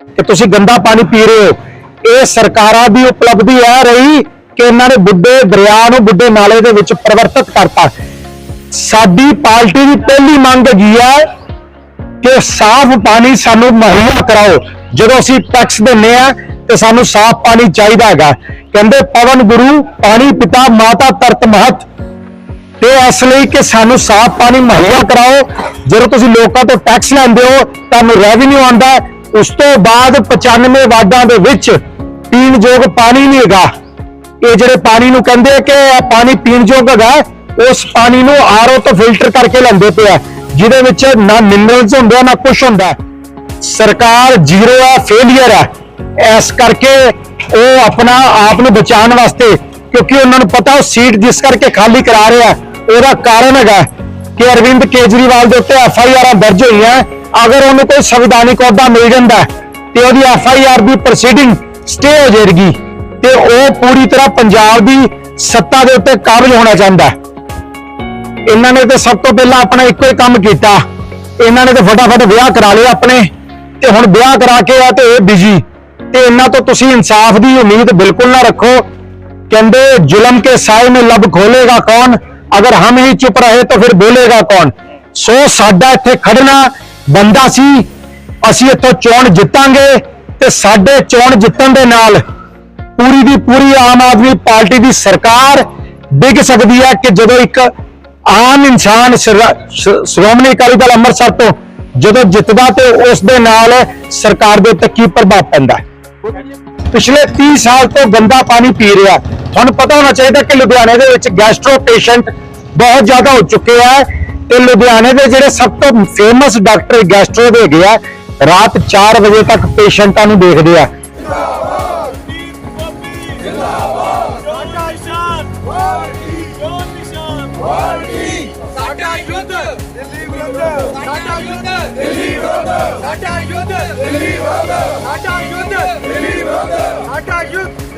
ਕਿ ਤੁਸੀਂ ਗੰਦਾ ਪਾਣੀ ਪੀ ਰਹੇ ਹੋ। ਇਹ ਸਰਕਾਰਾਂ ਦੀ ਉਪਲਬਧੀ ਹੈ ਰਹੀ ਕਿ ਇਹਨਾਂ ਨੇ ਬੁੱਢੇ ਦਰਿਆ ਨੂੰ ਬੁੱਢੇ ਨਾਲੇ ਦੇ ਵਿੱਚ ਪਰਿਵਰਤਿਤ ਕਰਤਾ। ਸਾਡੀ ਪਾਰਟੀ ਦੀ ਪਹਿਲੀ ਮੰਗ ਹੈਗੀ ਹੈ ਕਿ ਸਾਫ਼ ਪਾਣੀ ਸਾਨੂੰ ਮੁਹੱਈਆ ਕਰਾਓ। ਜਦੋਂ ਅਸੀਂ ਟੈਕਸ ਦਿੰਨੇ ਆ, ਤੇ ਸਾਨੂੰ ਸਾਫ਼ ਪਾਣੀ ਚਾਹੀਦਾ ਹੈਗਾ। ਕਹਿੰਦੇ ਪਵਨ ਗੁਰੂ, ਪਾਣੀ ਪਿਤਾ, ਮਾਤਾ ਤਰਤ ਮਹਤ। ਤੇ ਇਸ ਲਈ ਕਿ ਸਾਨੂੰ ਸਾਫ਼ ਪਾਣੀ ਮੁਹੱਈਆ ਕਰਾਓ। ਜਦੋਂ ਤੁਸੀਂ ਲੋਕਾਂ ਤੋਂ ਟੈਕਸ ਲੈਂਦੇ ਹੋ, ਤੁਹਾਨੂੰ ਰੈਵਨਿਊ ਆਉਂਦਾ ਉਸ ਤੋਂ ਬਾਅਦ 95 ਵਾਰਡਾਂ ਦੇ ਵਿੱਚ ਪੀਣ ਯੋਗ ਪਾਣੀ ਨਹੀਂ ਹੈਗਾ। ਇਹ ਜਿਹੜੇ ਪਾਣੀ ਨੂੰ ਕਹਿੰਦੇ ਆ ਕਿ ਇਹ ਪਾਣੀ ਪੀਣ ਯੋਗ ਹੈਗਾ, ਉਸ ਪਾਣੀ ਨੂੰ ਆਰਓ ਤੋਂ ਫਿਲਟਰ ਕਰਕੇ ਲੈਂਦੇ ਪਿਆ ਜਿਹਦੇ ਵਿੱਚ ਨਾ ਮਿਨਰਲਸ ਹੁੰਦੇ ਆ, ਨਾ ਕੁਝ ਹੁੰਦਾ। ਸਰਕਾਰ ਜ਼ੀਰੋ ਆ ਫੇਲਿਅਰ ਹੈ ਇਸ ਕਰਕੇ ਉਹ ਆਪਣਾ ਆਪ ਨੂੰ ਬਚਾਉਣ ਵਾਸਤੇ, ਕਿਉਂਕਿ ਉਹਨਾਂ ਨੂੰ ਪਤਾ ਉਹ ਸੀਟ ਜਿਸ ਕਰਕੇ ਖਾਲੀ ਕਰਾ ਰਿਹਾ ਉਹਦਾ ਕਾਰਨ ਹੈਗਾ ਕਿ ਅਰਵਿੰਦ ਕੇਜਰੀਵਾਲ ਦੇ ਉੱਤੇ ਐਫ ਆਈ ਆਰਾਂ ਦਰਜ ਹੋਈਆਂ। ਅਗਰ ਉਹਨੂੰ ਕੋਈ ਸੰਵਿਧਾਨਿਕ ਅਹੁਦਾ ਮਿਲ ਜਾਂਦਾ ਤੇ ਉਹਦੀ ਐਫ ਆਈ ਆਰ ਦੀ ਪ੍ਰੋਸੀਡਿੰਗ ਸਟੇ ਹੋ ਜਾਏਗੀ ਤੇ ਉਹ ਪੂਰੀ ਤਰ੍ਹਾਂ ਪੰਜਾਬ ਦੀ ਸੱਤਾ ਦੇ ਉੱਤੇ ਕਾਬਜ਼ ਹੋਣਾ ਚਾਹੁੰਦਾ ਇਹਨਾਂ ਨੇ ਤੇ ਸਭ ਤੋਂ ਪਹਿਲਾਂ ਆਪਣਾ ਇੱਕੋ ਹੀ ਕੰਮ ਕੀਤਾ। ਇਹਨਾਂ ਨੇ ਤੇ ਫਟਾਫਟ ਵਿਆਹ ਕਰਾ ਲਏ ਆਪਣੇ ਤੇ ਹੁਣ ਵਿਆਹ ਕਰਾ ਕੇ ਆ ਤੇ ਇਹ ਬਿਜ਼ੀ ਤੇ ਇਹਨਾਂ ਤੋਂ ਤੁਸੀਂ ਇਨਸਾਫ ਦੀ ਉਮੀਦ ਬਿਲਕੁਲ ਨਾ ਰੱਖੋ। ਕਹਿੰਦੇ ਜ਼ੁਲਮ ਕੇ ਸਾਏ ਮੇ ਲਬ ਖੋਲੇਗਾ ਕੌਣ? ਅਗਰ ਹਮ ਹੀ ਚੁੱਪ ਰਹੇ ਤਾਂ ਫਿਰ ਬੋਲੇਗਾ ਕੌਣ? ਸੋ ਸਾਡਾ ਇੱਥੇ ਖੜਨਾ ਬੰਦਾ ਸੀ, ਅਸੀਂ ਇੱਥੋਂ ਚੋਣ ਜਿੱਤਾਂਗੇ ਤੇ ਸਾਡੇ ਚੋਣ ਜਿੱਤਣ ਦੇ ਨਾਲ ਪੂਰੀ ਦੀ ਪੂਰੀ ਆਮ ਆਦਮੀ ਪਾਰਟੀ ਦੀ ਸਰਕਾਰ ਡਿੱਗ ਸਕਦੀ ਹੈ ਕਿ ਜਦੋਂ ਇੱਕ ਆਮ ਇਨਸਾਨ ਸ਼੍ਰੋਮਣੀ ਅਕਾਲੀ ਦਲ ਅੰਮ੍ਰਿਤਸਰ ਤੋਂ ਜਦੋਂ ਜਿੱਤਦਾ ਤੇ ਉਸ ਦੇ ਨਾਲ ਸਰਕਾਰ ਦੇ ਉੱਤੇ ਕੀ ਪ੍ਰਭਾਵ ਪੈਂਦਾ ਪਿਛਲੇ 30 ਸਾਲ ਤੋਂ ਗੰਦਾ ਪਾਣੀ ਪੀ ਰਿਹਾ ਤੁਹਾਨੂੰ ਪਤਾ ਹੋਣਾ ਚਾਹੀਦਾ ਕਿ ਲੁਧਿਆਣੇ ਦੇ ਵਿੱਚ ਗੈਸਟ੍ਰੋ ਪੇਸ਼ੈਂਟ ਬਹੁਤ ਜ਼ਿਆਦਾ ਹੋ ਚੁੱਕੇ ਆ ਤੇ ਲੁਧਿਆਣੇ ਦੇ ਜਿਹੜੇ ਸਭ ਤੋਂ ਫੇਮਸ ਡਾਕਟਰ ਗੈਸਟ੍ਰੋ ਦੇ ਹੈਗੇ ਆ, ਰਾਤ 4 ਵਜੇ ਤੱਕ ਪੇਸ਼ੈਂਟਾਂ ਨੂੰ ਦੇਖਦੇ ਆ। ਸਾਡਾ ਯੁੱਧ ਦਿੱਲੀ ਵਿਰੁੱਧ ਸਾਡਾ ਯੁੱਧ ਦਿੱਲੀ ਵਿਰੁੱਧ ਸਾਡਾ ਯੁੱਧ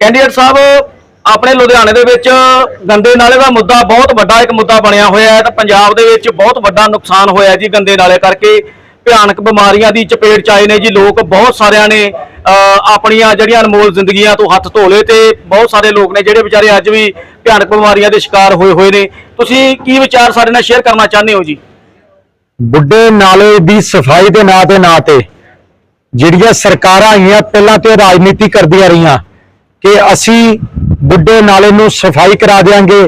ਕੈਂਡੀਡੇਟ ਸਾਹਿਬ, ਆਪਣੇ ਲੁਧਿਆਣੇ ਦੇ ਵਿੱਚ ਗੰਦੇ ਨਾਲੇ ਦਾ ਮੁੱਦਾ, ਬਹੁਤ ਵੱਡਾ ਇੱਕ ਮੁੱਦਾ ਬਣਿਆ ਹੋਇਆ ਹੈ ਤੇ ਪੰਜਾਬ ਦੇ ਵਿੱਚ ਬਹੁਤ ਵੱਡਾ ਨੁਕਸਾਨ ਹੋਇਆ ਜੀ ਗੰਦੇ ਨਾਲੇ ਕਰਕੇ। ਭਿਆਨਕ ਬਿਮਾਰੀਆਂ ਦੀ ਚਪੇਟ ਚ ਆਏ ਨੇ ਜੀ ਲੋਕ, ਬਹੁਤ ਸਾਰਿਆਂ ਨੇ ਆਪਣੀਆਂ ਜਿਹੜੀਆਂ ਅਨਮੋਲ ਜ਼ਿੰਦਗੀਆਂ ਤੋਂ ਹੱਥ ਧੋ ਲਏ ਤੇ ਬਹੁਤ ਸਾਰੇ ਲੋਕ ਨੇ ਜਿਹੜੇ ਵਿਚਾਰੇ ਅੱਜ ਵੀ ਭਿਆਨਕ ਬਿਮਾਰੀਆਂ ਦੇ ਸ਼ਿਕਾਰ ਹੋਏ ਹੋਏ ਨੇ। ਤੁਸੀਂ ਕੀ ਵਿਚਾਰ ਸਾਡੇ ਨਾਲ ਸ਼ੇਅਰ ਕਰਨਾ ਚਾਹੁੰਦੇ ਹੋ ਜੀ? ਬੁੱਢੇ ਨਾਲੇ ਦੀ ਸਫ਼ਾਈ ਦੇ ਨਾਂ ਦੇ ਨਾਂ ਤੇ ਜਿਹੜੀਆਂ ਸਰਕਾਰਾਂ ਆਈਆਂ, ਪਹਿਲਾਂ ਤੇ ਰਾਜਨੀਤੀ ਕਰਦੀਆਂ ਰਹੀਆਂ ਕਿ ਅਸੀਂ ਬੁੱਢੇ ਨਾਲੇ ਨੂੰ ਸਫ਼ਾਈ ਕਰਾ ਦੇਾਂਗੇ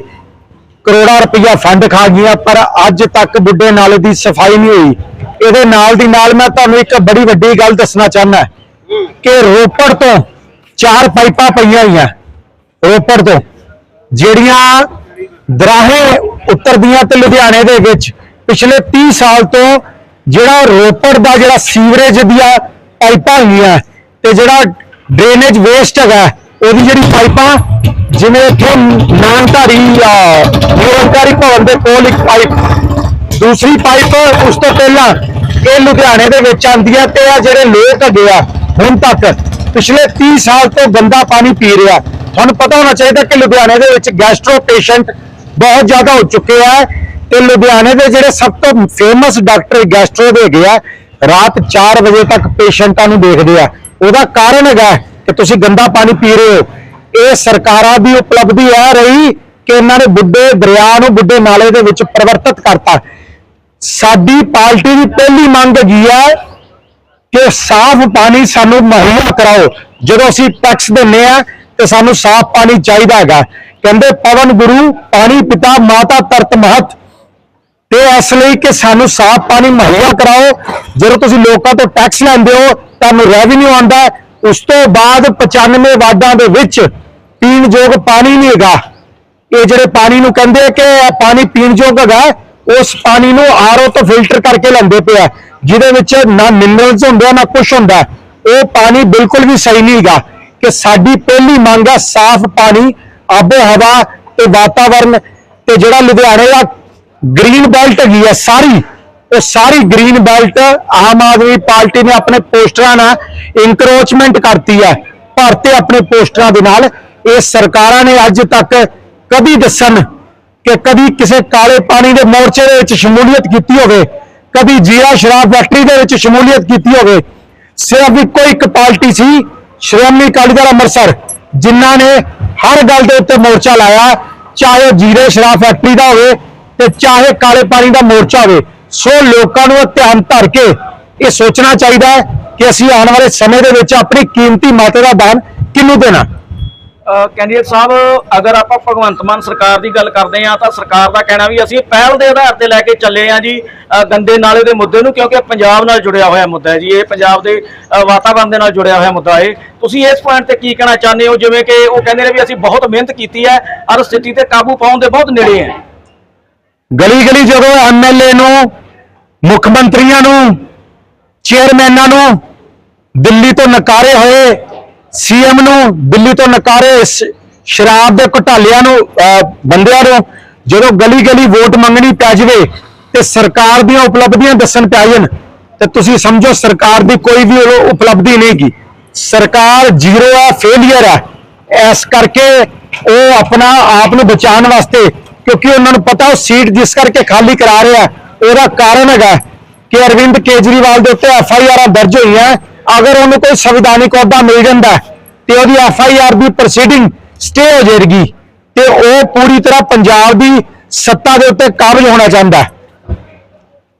ਕਰੋੜਾਂ ਰੁਪਈਆ ਫੰਡ ਖਾ ਗਈਆਂ, ਪਰ ਅੱਜ ਤੱਕ ਬੁੱਢੇ ਨਾਲੇ ਦੀ ਸਫ਼ਾਈ ਨਹੀਂ ਹੋਈ। ਇਹਦੇ ਨਾਲ ਦੀ ਨਾਲ ਮੈਂ ਤੁਹਾਨੂੰ ਇੱਕ ਬੜੀ ਵੱਡੀ ਗੱਲ ਦੱਸਣਾ ਚਾਹੁੰਦਾ ਕਿ ਰੋਪੜ ਤੋਂ ਚਾਰ ਪਾਈਪਾਂ ਪਈਆਂ ਹੋਈਆਂ ਰੋਪੜ ਤੋਂ, ਜਿਹੜੀਆਂ ਦਰਾਹੇ ਉੱਤਰ ਦੀਆਂ ਤੇ ਲੁਧਿਆਣੇ ਦੇ ਵਿੱਚ ਪਿਛਲੇ 30 ਸਾਲ ਤੋਂ ਜਿਹੜਾ ਰੋਪੜ ਦਾ ਜਿਹੜਾ ਸੀਵਰੇਜ ਦੀਆਂ ਪਾਈਪਾਂ ਹੈਗੀਆਂ ਤੇ ਜਿਹੜਾ ਡਰੇਨੇਜ ਵੇਸਟ ਹੈਗਾ, ਉਹਦੀ ਜਿਹੜੀ ਪਾਈਪਾਂ, ਜਿਵੇਂ ਇੱਥੇ ਨਾਨਧਾਰੀ ਨਿਰੰਕਾਰੀ ਭਵਨ ਦੇ ਕੋਲ ਇੱਕ ਪਾਈਪ ਦੂਸਰੀ ਪਾਈਪ ਉਸ ਤੋਂ ਪਹਿਲਾਂ ਇਹ ਲੁਧਿਆਣੇ ਦੇ ਵਿੱਚ ਆਂਦੀ ਹੈ ਤੇ ਆ ਜਿਹੜੇ ਲੋਕ ਹੈਗੇ ਆ ਹੁਣ ਤੱਕ ਪਿਛਲੇ 30 ਸਾਲ ਤੋਂ ਗੰਦਾ ਪਾਣੀ ਪੀ ਰਿਹਾ। ਤੁਹਾਨੂੰ ਪਤਾ ਹੋਣਾ ਚਾਹੀਦਾ ਕਿ ਲੁਧਿਆਣੇ ਦੇ ਵਿੱਚ ਗੈਸਟ੍ਰੋ ਪੇਸ਼ੈਂਟ ਬਹੁਤ ਜ਼ਿਆਦਾ ਹੋ ਚੁੱਕੇ ਆ। ਤੇ ਲੁਧਿਆਣੇ ਦੇ ਜਿਹੜੇ ਸਭ ਤੋਂ ਫੇਮਸ ਡਾਕਟਰ ਗੈਸਟਰੋ ਦੇ ਹੈਗੇ ਆ, ਰਾਤ 4 ਵਜੇ ਤੱਕ ਪੇਸ਼ੈਂਟਾਂ ਨੂੰ ਦੇਖਦੇ ਆ। ਉਹਦਾ ਕਾਰਨ ਹੈਗਾ ਕਿ ਤੁਸੀਂ ਗੰਦਾ ਪਾਣੀ ਪੀ ਰਹੇ ਹੋ। ਇਹ ਸਰਕਾਰਾਂ ਦੀ ਉਪਲਬਧੀ ਹੈ ਰਹੀ ਕਿ ਇਹਨਾਂ ਨੇ ਬੁੱਢੇ ਦਰਿਆ ਨੂੰ ਬੁੱਢੇ ਨਾਲੇ ਦੇ ਵਿੱਚ ਪਰਿਵਰਤਿਤ ਕਰਤਾ। ਸਾਡੀ ਪਾਰਟੀ ਦੀ ਪਹਿਲੀ ਮੰਗ ਹੈਗੀ ਹੈ ਕਿ ਸਾਫ਼ ਪਾਣੀ ਸਾਨੂੰ ਮੁਹੱਈਆ ਕਰਾਓ। ਜਦੋਂ ਅਸੀਂ ਟੈਕਸ ਦਿੰਨੇ ਆ, ਤੇ ਸਾਨੂੰ ਸਾਫ਼ ਪਾਣੀ ਚਾਹੀਦਾ ਹੈਗਾ। ਕਹਿੰਦੇ ਪਵਨ ਗੁਰੂ, ਪਾਣੀ ਪਿਤਾ, ਮਾਤਾ ਤਰਤ ਮਹਤ। ਤੇ ਇਸ ਲਈ ਕਿ ਸਾਨੂੰ ਸਾਫ਼ ਪਾਣੀ ਮੁਹੱਈਆ ਕਰਾਓ। ਜਦੋਂ ਤੁਸੀਂ ਲੋਕਾਂ ਤੋਂ ਟੈਕਸ ਲੈਂਦੇ ਹੋ, ਤੁਹਾਨੂੰ ਰੈਵਨਿਊ ਆਉਂਦਾ ਉਸ ਤੋਂ ਬਾਅਦ 95 ਵਾਰਡਾਂ ਦੇ ਵਿੱਚ ਪੀਣ ਯੋਗ ਪਾਣੀ ਨਹੀਂ ਹੈਗਾ। ਇਹ ਜਿਹੜੇ ਪਾਣੀ ਨੂੰ ਕਹਿੰਦੇ ਕਿ ਪਾਣੀ ਪੀਣ ਯੋਗ ਹੈਗਾ, ਉਸ ਪਾਣੀ ਨੂੰ ਆਰਓ ਤੋਂ ਫਿਲਟਰ ਕਰਕੇ ਲੈਂਦੇ ਪਿਆ ਜਿਹਦੇ ਵਿੱਚ ਨਾ ਮਿਨਰਲਸ ਹੁੰਦੇ ਆ, ਨਾ ਕੁਝ ਹੁੰਦਾ ਉਹ ਪਾਣੀ ਬਿਲਕੁਲ ਵੀ ਸਹੀ ਨਹੀਂ ਹੈਗਾ ਕਿ ਸਾਡੀ ਪਹਿਲੀ ਮੰਗ ਹੈ ਸਾਫ਼ ਪਾਣੀ, ਆਬੋ ਹਵਾ ਤੇ ਵਾਤਾਵਰਨ ਤੇ ਜਿਹੜਾ ਲੁਧਿਆਣੇ ਦਾ ਗ੍ਰੀਨ ਬੈਲਟ ਹੈਗੀ ਹੈ ਸਾਰੀ। ਉਹ ਸਾਰੀ green belt Aam Aadmi Party ਨੇ ਆਪਣੇ ਪੋਸਟਰਾਂ ਨਾਲ ਇਨਕਰੋਚਮੈਂਟ ਕਰਤੀ ਹੈ ਭਰਤੇ ਆਪਣੇ ਪੋਸਟਰਾਂ ਦੇ ਨਾਲ। ਇਹ ਸਰਕਾਰਾਂ ਨੇ ਅੱਜ ਤੱਕ ਕਦੀ ਦੱਸਣ ਕਿ ਕਦੀ ਕਿਸੇ ਕਾਲੇ ਪਾਣੀ ਦੇ ਮੋਰਚੇ ਦੇ ਵਿੱਚ ਸ਼ਮੂਲੀਅਤ ਕੀਤੀ ਹੋਵੇ, ਕਦੀ ਜੀਰਾ ਸ਼ਰਾਬ ਫੈਕਟਰੀ ਦੇ ਵਿੱਚ ਸ਼ਮੂਲੀਅਤ ਕੀਤੀ ਹੋਵੇ। ਸਿਰਫ ਇੱਕੋ ਇੱਕ ਪਾਰਟੀ ਸੀ, ਸ਼੍ਰੋਮਣੀ ਅਕਾਲੀ ਦਲ ਅੰਮ੍ਰਿਤਸਰ, ਜਿਨ੍ਹਾਂ ਨੇ ਹਰ ਗੱਲ ਦੇ ਉੱਤੇ ਮੋਰਚਾ ਲਾਇਆ, ਚਾਹੇ ਉਹ ਜੀਰੇ ਸ਼ਰਾਬ ਫੈਕਟਰੀ ਦਾ ਹੋਵੇ ਤੇ ਚਾਹੇ ਕਾਲੇ ਪਾਣੀ ਦਾ ਮੋਰਚਾ ਹੋਵੇ ਸੋ ਲੋਕਾਂ ਨੂੰ ਧਿਆਨ ਧਰ ਕੇ ਇਹ ਸੋਚਣਾ ਚਾਹੀਦਾ ਹੈ ਕਿ ਅਸੀਂ ਆਉਣ ਵਾਲੇ ਸਮੇਂ ਦੇ ਵਿੱਚ ਆਪਣੀ ਕੀਮਤੀ ਮਾਤੇ ਦਾ ਦਾਨ ਕਿਹਨੂੰ ਦੇਣਾ? ਕੈਂਡੀਡੇਟ ਸਾਹਿਬ ਅਗਰ ਆਪਾਂ ਭਗਵੰਤ ਮਾਨ ਸਰਕਾਰ ਦੀ ਗੱਲ ਕਰਦੇ ਆ ਤਾਂ ਸਰਕਾਰ ਦਾ ਕਹਿਣਾ ਵੀ ਅਸੀਂ ਪਹਿਲ ਦੇ ਆਧਾਰ ਤੇ ਲੈ ਕੇ ਚੱਲੇ ਆ ਜੀ ਗੰਦੇ ਨਾਲੇ ਦੇ ਮੁੱਦੇ ਨੂੰ ਕਿਉਂਕਿ ਪੰਜਾਬ ਨਾਲ ਜੁੜਿਆ ਹੋਇਆ ਮੁੱਦਾ ਹੈ ਜੀ ਇਹ ਪੰਜਾਬ ਦੇ ਅ, ਵਾਤਾਵਰਣ ਦੇ ਨਾਲ ਜੁੜਿਆ ਹੋਇਆ ਮੁੱਦਾ ਹੈ ਤੁਸੀਂ ਇਸ ਪੁਆਇੰਟ ਤੇ ਕੀ ਕਹਿਣਾ ਚਾਹੁੰਦੇ ਹੋ? ਜਿਵੇਂ ਕਿ ਉਹ ਕਹਿੰਦੇ ਨੇ ਵੀ ਅਸੀਂ ਬਹੁਤ ਮਿਹਨਤ ਕੀਤੀ ਹੈ ਔਰ ਸਥਿਤੀ ਤੇ ਕਾਬੂ ਪਾਉਣ ਦੇ ਬਹੁਤ ਨੇੜੇ ਹੈ। ਗਲੀ ਗਲੀ ਜਦੋਂ ਐਮਐਲਏ ਨੂੰ, ਮੁੱਖ ਮੰਤਰੀਆਂ ਨੂੰ, ਚੇਅਰਮੈਨਾਂ ਨੂੰ ਦਿੱਲੀ ਤੋਂ ਨਕਾਰੇ ਹੋਏ ਸੀਐਮ ਨੂੰ ਦਿੱਲੀ ਤੋਂ ਨਕਾਰੇ ਸ਼ਰਾਬ ਦੇ ਘੁਟਾਲਿਆਂ ਨੂੰ ਬੰਦਿਆਂ ਨੂੰ, ਜਦੋਂ ਗਲੀ ਗਲੀ ਵੋਟ ਮੰਗਣੀ ਪੈ ਜਾਵੇ ਤੇ ਸਰਕਾਰ ਦੀਆਂ ਉਪਲਬਧੀਆਂ ਦੱਸਣ ਪੈ ਜਾਣ, ਤੇ ਤੁਸੀਂ ਸਮਝੋ ਸਰਕਾਰ ਦੀ ਕੋਈ ਵੀ ਉਹ ਉਪਲਬਧੀ ਨਹੀਂ ਗੀ ਸਰਕਾਰ ਜ਼ੀਰੋ ਹੈ ਫੇਲਿਅਰ ਹੈ। ਇਸ ਕਰਕੇ ਉਹ ਆਪਣਾ ਆਪ ਨੂੰ ਬਚਾਉਣ ਵਾਸਤੇ ਕਿਉਂਕਿ ਉਹਨਾਂ ਨੂੰ ਪਤਾ ਉਹ ਸੀਟ ਜਿਸ ਕਰਕੇ ਖਾਲੀ ਕਰਾ ਰਿਹਾ ਉਹਦਾ ਕਾਰਨ ਹੈਗਾ ਕਿ ਅਰਵਿੰਦ ਕੇਜਰੀਵਾਲ ਦੇ ਉੱਤੇ ਐਫ ਆਈ ਆਰਾਂ ਦਰਜ ਹੋਈਆਂ ਅਗਰ ਉਹਨੂੰ ਕੋਈ ਸੰਵਿਧਾਨਿਕ ਅਹੁਦਾ ਮਿਲ ਜਾਂਦਾ ਤੇ ਉਹਦੀ ਐਫ ਆਈ ਆਰ ਦੀ ਪ੍ਰੋਸੀਡਿੰਗ ਸਟੇ ਹੋ ਜਾਏਗੀ, ਤੇ ਉਹ ਪੂਰੀ ਤਰ੍ਹਾਂ ਪੰਜਾਬ ਦੀ ਸੱਤਾ ਦੇ ਉੱਤੇ ਕਾਬਜ ਹੋਣਾ ਚਾਹੁੰਦਾ ਹੈ।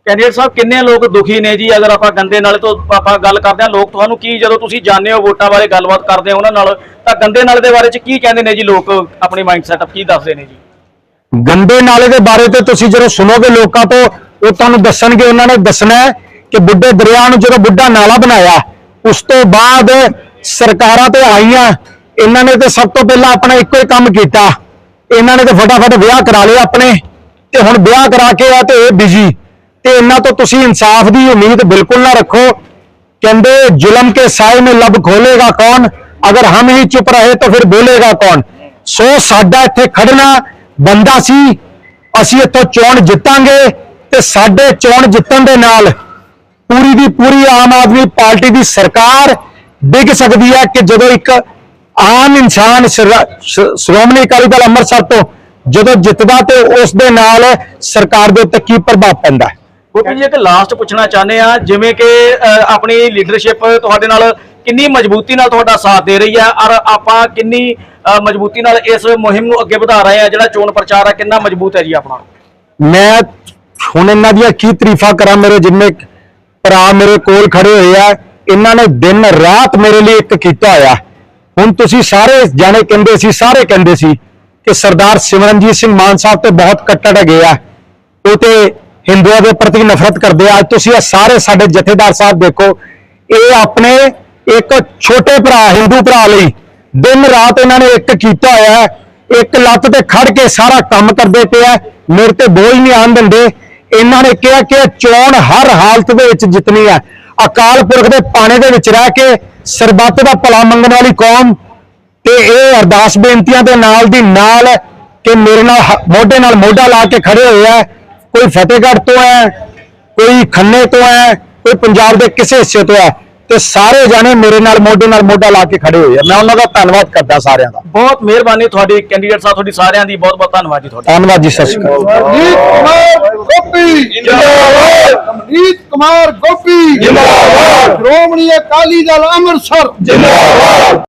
ਕੈਂਡੀਡੇਟ ਸਾਹਿਬ, ਕਿੰਨੇ ਲੋਕ ਦੁਖੀ ਨੇ ਜੀ? ਅਗਰ ਆਪਾਂ ਗੰਦੇ ਨਾਲੇ ਤੋਂ ਆਪਾਂ ਗੱਲ ਕਰਦੇ ਹਾਂ, ਲੋਕ ਤੁਹਾਨੂੰ ਕੀ, ਜਦੋਂ ਤੁਸੀਂ ਜਾਣਦੇ ਹੋ ਵੋਟਾਂ ਬਾਰੇ ਗੱਲਬਾਤ ਕਰਦੇ ਹੋ ਉਹਨਾਂ ਨਾਲ, ਤਾਂ ਗੰਦੇ ਨਾਲੇ ਦੇ ਬਾਰੇ ਚ ਕੀ ਕਹਿੰਦੇ ਨੇ ਜੀ ਲੋਕ ਆਪਣੀ ਮਾਈਂਡ ਸੈਟਅਪ ਕੀ ਦੱਸਦੇ ਨੇ ਜੀ? ਗੰਦੇ ਨਾਲੇ ਦੇ ਬਾਰੇ ਤੇ ਤੁਸੀਂ ਜਦੋਂ ਸੁਣੋਗੇ ਲੋਕਾਂ ਤੋਂ, ਉਹ ਤੁਹਾਨੂੰ ਦੱਸਣਗੇ, ਉਹਨਾਂ ਨੇ ਦੱਸਣਾ ਕਿ ਬੁੱਢੇ ਦਰਿਆ ਨੂੰ ਜਦੋਂ ਬੁੱਢਾ ਨਾਲਾ ਬਣਾਇਆ, ਉਸ ਤੋਂ ਬਾਅਦ ਸਰਕਾਰਾਂ ਤੇ ਆਈਆਂ, ਇਹਨਾਂ ਨੇ ਤੇ ਸਭ ਤੋਂ ਪਹਿਲਾਂ ਆਪਣਾ ਇੱਕੋ ਹੀ ਕੰਮ ਕੀਤਾ। ਇਹਨਾਂ ਨੇ ਤੇ ਫਟਾਫਟ ਵਿਆਹ ਕਰਾ ਲਿਆ ਆਪਣੇ, ਤੇ ਹੁਣ ਵਿਆਹ ਕਰਾ ਕੇ ਆ ਤੇ ਇਹ ਬਿਜ਼ੀ ਤੇ ਇਹਨਾਂ ਤੋਂ ਤੁਸੀਂ ਇਨਸਾਫ ਦੀ ਉਮੀਦ ਬਿਲਕੁਲ ਨਾ ਰੱਖੋ। ਕਹਿੰਦੇ, ਜ਼ੁਲਮ ਕੇ ਸਾਏ ਮੇ ਲਬ ਖੋਲੇਗਾ ਕੌਣ? ਅਗਰ ਹਮ ਹੀ ਚੁੱਪ ਰਹੇ ਤਾਂ ਫਿਰ ਬੋਲੇਗਾ ਕੌਣ? ਸੋ ਸਾਡਾ ਇੱਥੇ ਖੜਨਾ ਬੰਦਾ ਸੀ, ਅਸੀਂ ਇੱਥੋਂ ਚੋਣ ਜਿੱਤਾਂਗੇ ਤੇ ਸਾਡੇ ਚੋਣ ਜਿੱਤਣ ਦੇ ਨਾਲ ਪੂਰੀ ਦੀ ਪੂਰੀ ਆਮ ਆਦਮੀ ਪਾਰਟੀ ਦੀ ਸਰਕਾਰ ਡਿੱਗ ਸਕਦੀ ਹੈ ਕਿ ਜਦੋਂ ਇੱਕ ਆਮ ਇਨਸਾਨ ਸ਼੍ਰੋਮਣੀ ਅਕਾਲੀ ਦਲ ਅੰਮ੍ਰਿਤਸਰ ਤੋਂ ਜਦੋਂ ਜਿੱਤਦਾ ਤੇ ਉਸ ਦੇ ਨਾਲ ਸਰਕਾਰ ਦੇ ਉੱਤੇ ਕੀ ਪ੍ਰਭਾਵ ਪੈਂਦਾ ਗੋਪੀ ਜੀ, ਇੱਕ ਲਾਸਟ ਪੁੱਛਣਾ ਚਾਹੁੰਦੇ ਆ ਜਿਵੇਂ ਕਿ ਆਪਣੀ ਲੀਡਰਸ਼ਿਪ ਤੁਹਾਡੇ ਨਾਲ ਕਿੰਨੀ ਮਜ਼ਬੂਤੀ ਨਾਲ ਤੁਹਾਡਾ ਸਾਥ ਦੇ ਰਹੀ ਹੈ ਔਰ ਆਪਾਂ ਕਿੰਨੀ ਮਜ਼ਬੂਤੀ ਨਾਲ ਇਸ ਮੁਹਿੰਮ ਨੂੰ ਅੱਗੇ ਵਧਾ ਰਹੇ ਆ, ਜਿਹੜਾ ਚੋਣ ਪ੍ਰਚਾਰ ਹੈ ਕਿੰਨਾ ਮਜ਼ਬੂਤ ਹੈ ਜੀ ਆਪਣਾ? ਮੈਂ ਹੁਣ ਇਹਨਾਂ ਦੀਆਂ ਕੀ ਤਾਰੀਫਾਂ ਕਰਾਂ, ਮੇਰੇ ਜਿੰਨੇ ਭਰਾ ਮੇਰੇ ਕੋਲ ਖੜੇ ਹੋਏ ਆ, ਇਹਨਾਂ ਨੇ ਦਿਨ ਰਾਤ ਮੇਰੇ ਲਈ ਇੱਕ ਕੀਤਾ ਹੋਇਆ। ਹੁਣ ਤੁਸੀਂ ਸਾਰੇ ਜਾਣੇ ਕਹਿੰਦੇ ਸੀ, ਸਾਰੇ ਕਹਿੰਦੇ ਸੀ ਕਿ ਸਰਦਾਰ ਸਿਮਰਨਜੀਤ ਸਿੰਘ ਮਾਨ ਸਾਹਿਬ ਤੇ ਬਹੁਤ ਕੱਟੜ ਹੈਗੇ ਆ। ਉਹ ਤੇ ਹਿੰਦੂਆਂ ਦੇ ਪ੍ਰਤੀ ਨਫ਼ਰਤ ਕਰਦੇ ਆ। ਅੱਜ ਤੁਸੀਂ ਇਹ ਸਾਰੇ ਸਾਡੇ ਜਥੇਦਾਰ ਸਾਹਿਬ ਦੇਖੋ, ਇਹ ਆਪਣੇ ਇੱਕ ਛੋਟੇ ਭਰਾ, ਹਿੰਦੂ ਭਰਾ ਲਈ ਦਿਨ ਰਾਤ ਇਹਨਾਂ ਨੇ ਇੱਕ ਕੀਤਾ ਹੋਇਆ ਹੈ। ਇੱਕ ਲੱਤ ਤੇ ਖੜ ਕੇ ਸਾਰਾ ਕੰਮ ਕਰਦੇ ਪਿਆ ਮੇਰੇ ਤੇ ਬੋਝ ਨਹੀਂ ਆਣ ਦਿੰਦੇ। ਇਹਨਾਂ ਨੇ ਕਿਹਾ ਕਿ ਚੋਣ ਹਰ ਹਾਲਤ ਦੇ ਵਿੱਚ ਜਿੱਤਣੀ ਹੈ। ਅਕਾਲ ਪੁਰਖ ਦੇ ਪਾਣੇ ਦੇ ਵਿੱਚ ਰਹਿ ਕੇ ਸਰਬੱਤ ਦਾ ਭਲਾ ਮੰਗਣ ਵਾਲੀ ਕੌਮ ਤੇ ਇਹ ਅਰਦਾਸ ਬੇਨਤੀਆਂ ਦੇ ਨਾਲ ਦੀ ਨਾਲ ਕਿ ਮੇਰੇ ਨਾਲ ਮੋਢੇ ਨਾਲ ਮੋਢਾ ਲਾ ਕੇ ਖੜੇ ਹੋਏ ਆ ਕੋਈ ਫਤਿਹਗੜ੍ਹ ਤੋਂ ਹੈ, ਕੋਈ ਖੰਨੇ ਤੋਂ ਹੈ, ਕੋਈ ਪੰਜਾਬ ਦੇ ਕਿਸੇ ਹਿੱਸੇ ਤੋਂ ਹੈ। ਤੇ ਸਾਰੇ ਜਾਣੇ ਮੇਰੇ ਨਾਲ ਮੋਢੇ ਨਾਲ ਮੋਢਾ ਲਾ ਕੇ ਖੜੇ ਹੋਏ ਆ। ਮੈਂ ਉਹਨਾਂ ਦਾ ਧੰਨਵਾਦ ਕਰਦਾ ਸਾਰਿਆਂ ਦਾ। ਬਹੁਤ ਮਿਹਰਬਾਨੀ ਤੁਹਾਡੀ ਕੈਂਡੀਡੇਟ ਸਾਹਿਬ ਤੁਹਾਡੀ ਸਾਰਿਆਂ ਦੀ ਬਹੁਤ ਬਹੁਤ ਧੰਨਵਾਦ ਜੀ ਤੁਹਾਡਾ। ਧੰਨਵਾਦ ਜੀ ਸਤਿ ਸ਼੍ਰੀ ਅਕਾਲ। ਅਮਰੀਤ ਕੁਮਾਰ ਗੋਪੀ। ਜਿੰਦਾਬਾਦ। ਅਮਰੀਤ ਕੁਮਾਰ ਗੋਪੀ। ਜਿੰਦਾਬਾਦ। ਸ਼੍ਰੋਮਣੀ ਅਕਾਲੀ ਦਲ ਅੰਮ੍ਰਿਤਸਰ। ਜਿੰਦਾਬਾਦ।